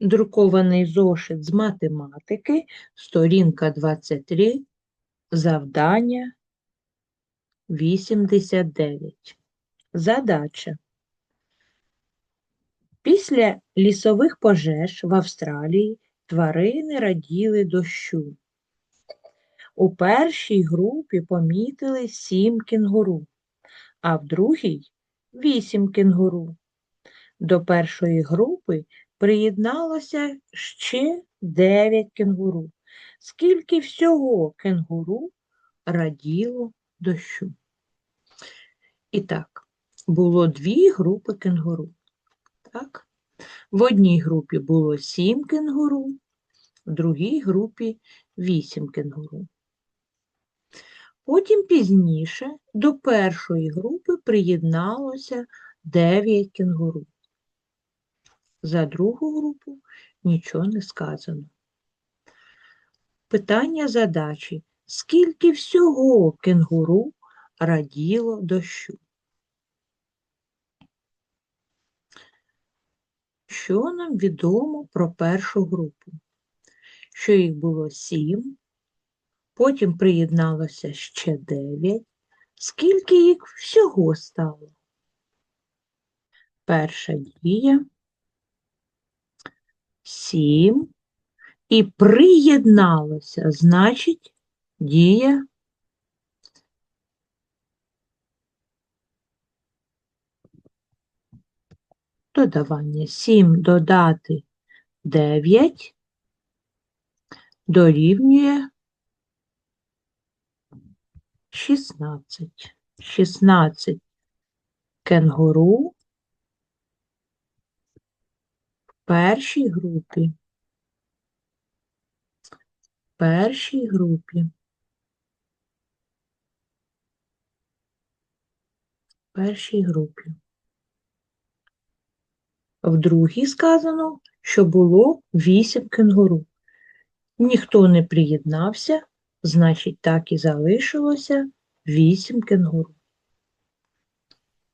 Друкований зошит з математики, сторінка 23, завдання 89. Задача. Після лісових пожеж в Австралії тварини раділи дощу. У першій групі помітили сім кенгуру, а в другій вісім кенгуру. До першої групи приєдналося ще дев'ять кенгуру. Скільки всього кенгуру раділо дощу? І так, було дві групи кенгуру. Так? В одній групі було сім кенгуру, в другій групі вісім кенгуру. Потім пізніше до першої групи приєдналося 9 кенгуру. За другу групу нічого не сказано. Питання задачі. Скільки всього кенгуру раділо дощу? Що нам відомо про першу групу? Що їх було сім, потім приєдналося ще дев'ять. Скільки їх всього стало? Перша дія сім. І приєдналося, значить, дія додавання. 7 додати 9 дорівнює 16. 16 кенгуру в першій групі. Першій групі. Першій групі. В другій сказано, що було 8 кенгуру. Ніхто не приєднався, значить, так і залишилося 8 кенгуру.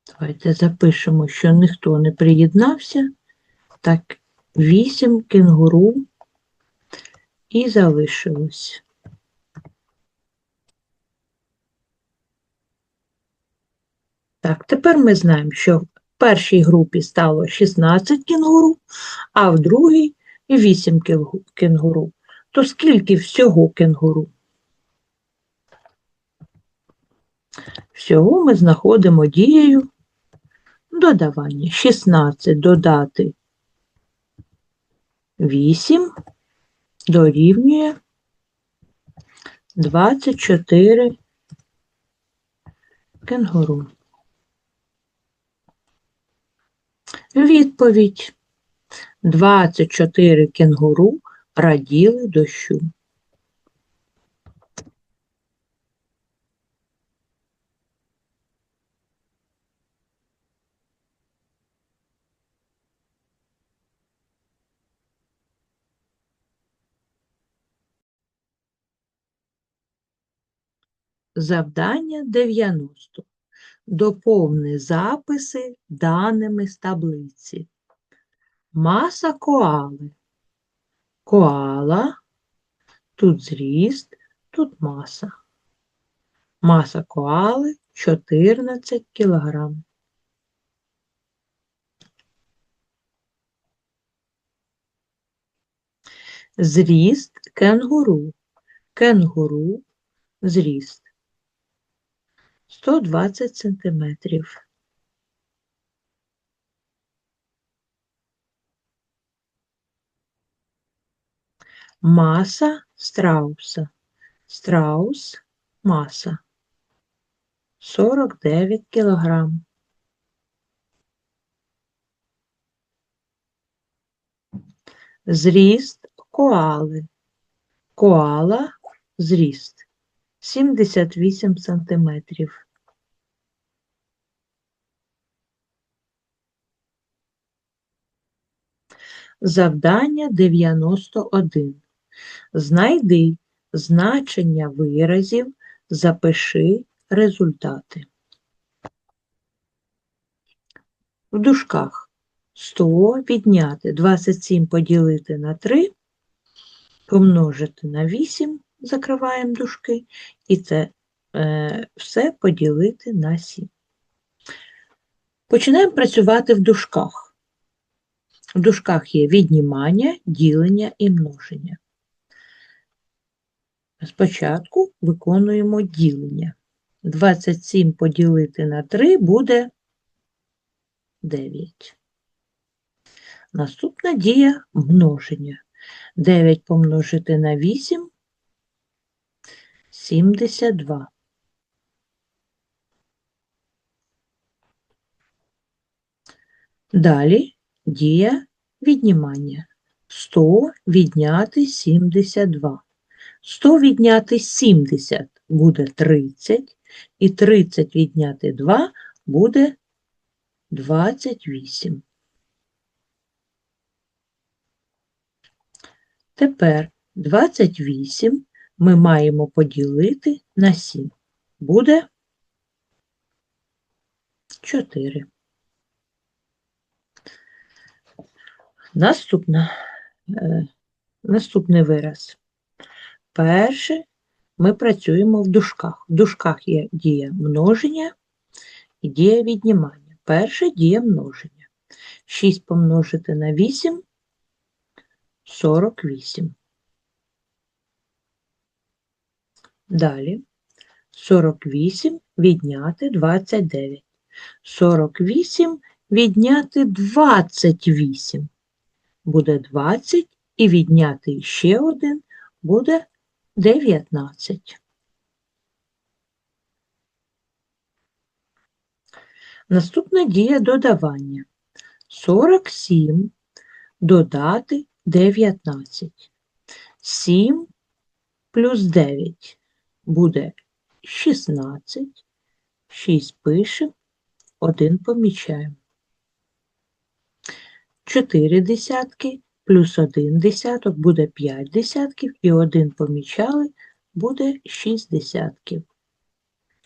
Давайте запишемо, що ніхто не приєднався. Так, 8 кенгуру і залишилось. Так, тепер ми знаємо, що в першій групі стало 16 кенгуру, а в другій 8 кенгу- кенгуру. То скільки всього кенгуру? Всього ми знаходимо дією додавання. 16 додати 8 дорівнює 24 кенгуру. Відповідь. 24 кенгуру раділи дощу. Завдання 90. Доповни записи даними з таблиці. Маса коали. Коала, тут зріст, тут маса. Маса коали 14 кг. Зріст кенгуру. Кенгуру зріст 120 сантиметрів. Маса страуса. Страус маса 49 кілограм. Зріст коали. Коала зріст 78 сантиметрів. Завдання 91. Знайди значення виразів, запиши результати. В дужках 100 відняти 27 поділити на 3, помножити на 8, закриваємо дужки, і це е, все поділити на 7. Починаємо працювати в дужках. В дужках є віднімання, ділення і множення. Спочатку виконуємо ділення. 27 поділити на 3 буде 9. Наступна дія множення. 9 помножити на 8 72. Далі дія віднімання. 100 відняти 72. 100 відняти 70 буде 30, і 30 відняти 2 буде 28. Тепер 28 ми маємо поділити на 7. Буде 4. Наступна, е, наступний вираз. Перше ми працюємо в дужках. В дужках є дія множення і дія віднімання. Перше дія множення. 6 помножити на 8 48. Далі 48 відняти 29. 48 відняти 28. Буде 20 і відняти ще один буде 19. Наступна дія додавання. 47 додати 19. 7 плюс 9 буде 16. 6 пишемо, 1 помічаємо. 4 десятки плюс 1 десяток буде 5 десятків, і 1 помічали, буде 6 десятків.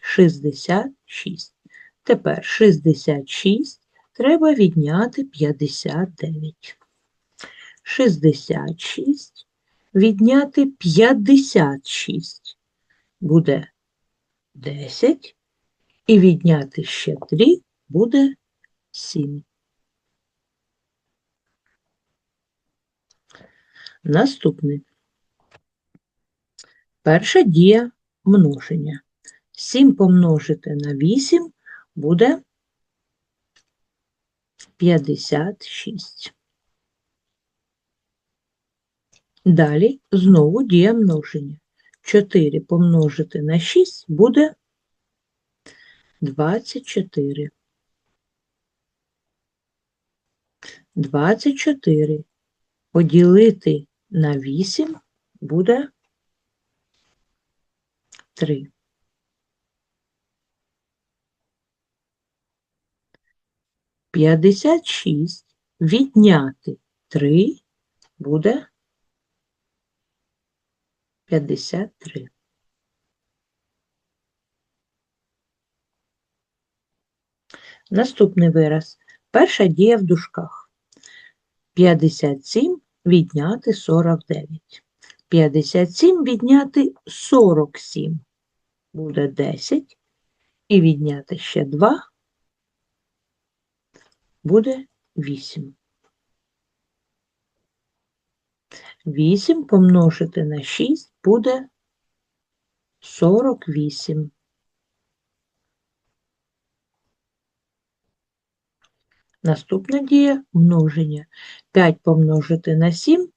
66. Тепер 66 треба відняти 59. 66 відняти 56 буде 10, і відняти ще 3 буде 7. Наступний. Перша дія множення. 7 помножити на 8 буде 56. Далі знову дія множення. 4 помножити на 6 буде 24. 24 поділити на 8 буде 3. П'ятдесят шість відняти 3 буде 53. Наступний вираз. Перша дія в дужках. 57 відняти 49. 57 відняти 47 буде 10. І відняти ще 2 буде 8. 8 помножити на 6 буде 48. Наступна дія множення. 5 помножити на 7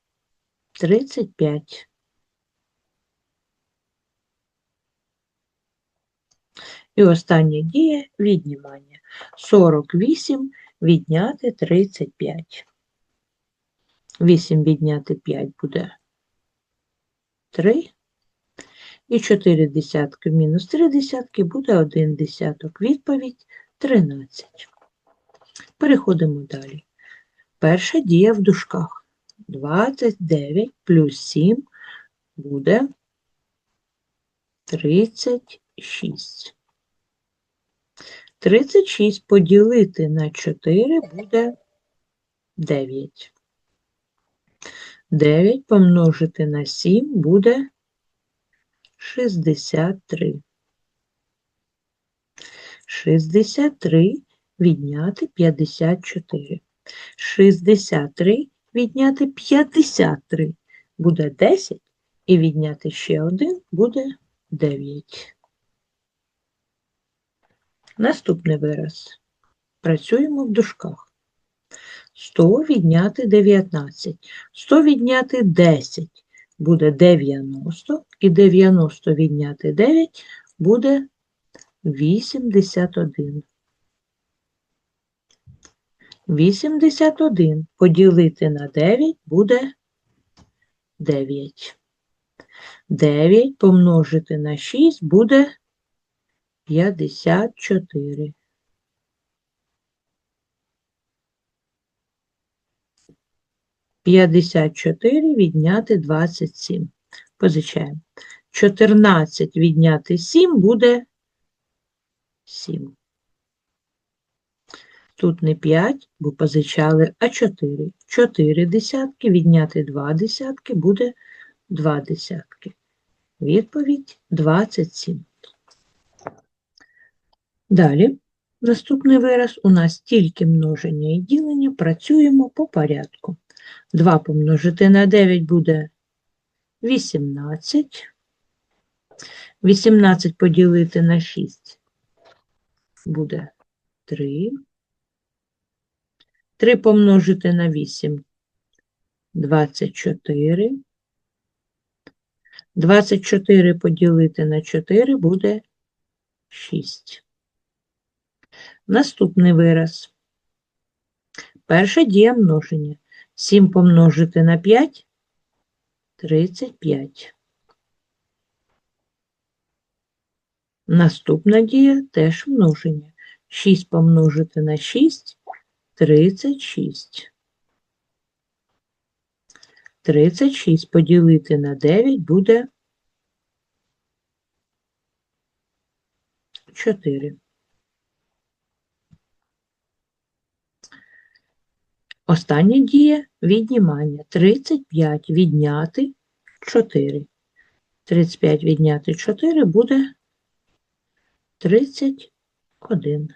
35. І остання дія віднімання. 48 відняти 35. 8 відняти 5 буде 3. І 4 десятки мінус 3 десятки буде 1 десяток. Відповідь 13. Переходимо далі. Перша дія в дужках. 29 плюс 7 буде 36. 36 поділити на 4 буде 9. 9 помножити на 7 буде 63. 63 відняти 54. 63 відняти 53 буде 10, і відняти ще один буде 9. Наступний вираз. Працюємо в дужках. 100 відняти 19. 100 відняти 10 буде 90, і 90 відняти 9 буде 81. 81 поділити на 9 буде 9. 9 помножити на 6 буде 54. П'ятдесят чотири відняти двадцять сім. Позичаємо. Чотирнадцять відняти сім буде сім. Тут не п'ять, бо позичали, а чотири. Чотири десятки відняти два десятки буде два десятки. Відповідь 27. Далі, наступний вираз у нас тільки множення і ділення, працюємо по порядку. 2 помножити на 9 буде 18. 18 поділити на 6 буде 3. 3 помножити на 8 24. 24 поділити на 4 буде 6. Наступний вираз. Перша дія множення. 7 помножити на 5 35. Наступна дія теж множення. 6 помножити на 6 36. 36 поділити на 9 буде 4. Остання дія віднімання. 35 відняти 4. 35 відняти 4 буде 31.